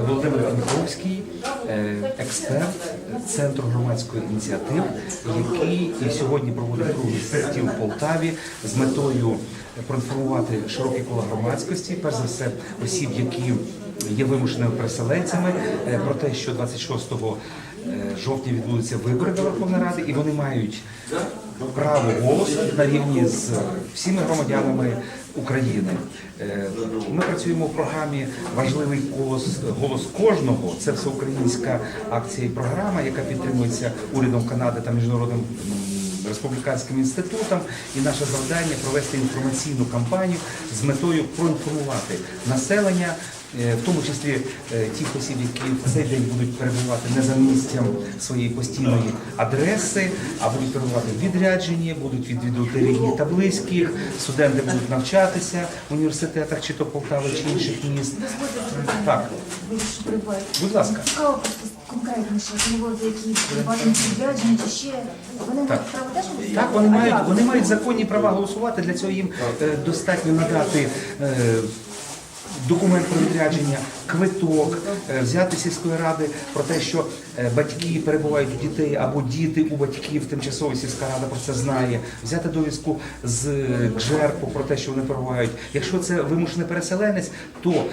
Володимир Пінковський, е, експерт Центру громадської ініціативи, який сьогодні проводить круглий стіл в Полтаві з метою проінформувати широке коло громадськості, перш за все осіб, які є вимушеними переселенцями, е, про те, що 26 е, жовтня відбудуться вибори до Верховної Ради, і вони мають право голосу на рівні з всіми громадянами України. Е, Ми працюємо в програмі Важливий голос голос кожного. Це всеукраїнська акція і програма, яка підтримується урядом Канади та міжнародним республіканським інститутом. І наше завдання провести інформаційну кампанію з метою проінформувати населення. е, В тому числі е, тих осіб, які в цей день будуть перебувати не за місцем своєї постійної адреси, а будуть перебувати в відрядженні, будуть відвідувати рідні та близьких, студенти будуть навчатися в університетах, чи то Полтави, чи інших міст. Так, будь ласка. Конкретніше, можливо, які бажані відряджені чи ще. Вони мають право теж голосувати? Так, вони А мають як? вони мають законні права голосувати. Для цього їм е, достатньо надати. е, Документ про відрядження, квиток, е, взяти сільської ради про те, що е, батьки перебувають у дітей або діти у батьків, тимчасово сільська рада про це знає, взяти довідку з е, ЖЕРПу про те, що вони перебувають. Якщо це вимушений переселенець, то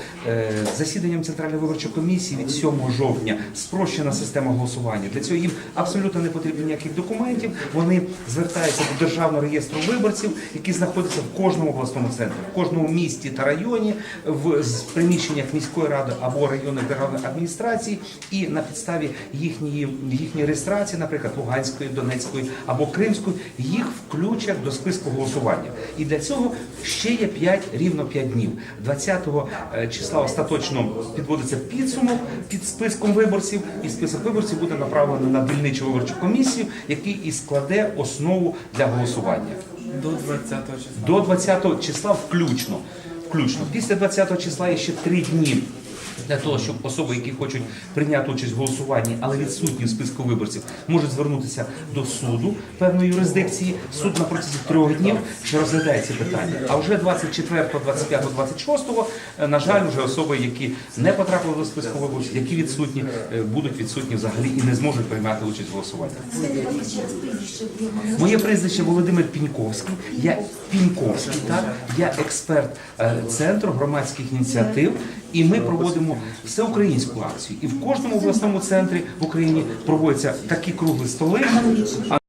засіданням Центральної виборчої комісії від 7 жовтня спрощена система голосування. Для цього їм абсолютно не потрібно ніяких документів. Вони звертаються до державного реєстру виборців, який знаходиться в кожному обласному центрі, в кожному місті та районі, в з- приміщеннях міської ради або районних державних адміністрацій, і на підставі їхньої їхньої реєстрації, наприклад, Луганської, Донецької або Кримської, їх включать до списку голосування. І для цього ще є 5, рівно 5 днів. 20 е, числа остаточно підводиться підсумок під списком виборців, і список виборців буде направлений на дільничу виборчу комісію, який і складе основу для голосування. До 20 числа. До 20 числа включно. Включно. Після 20 числа є ще три дні. Для того, щоб особи, які хочуть прийняти участь в голосуванні, але відсутні в списку виборців, можуть звернутися до суду певної юрисдикції. Суд на протязі трьох днів ще розглядає ці питання. А вже 24, 25, 26, е, на жаль, вже особи, які не потрапили до списку виборців, які відсутні, е, будуть відсутні взагалі і не зможуть приймати участь в голосуванні. Моє прізвище Володимир Піньковський. Я Піньковський, так я експерт е, центру громадських ініціатив, і ми проводимо всеукраїнську акцію. І в кожному обласному центрі в Україні проводяться такі круглі столи.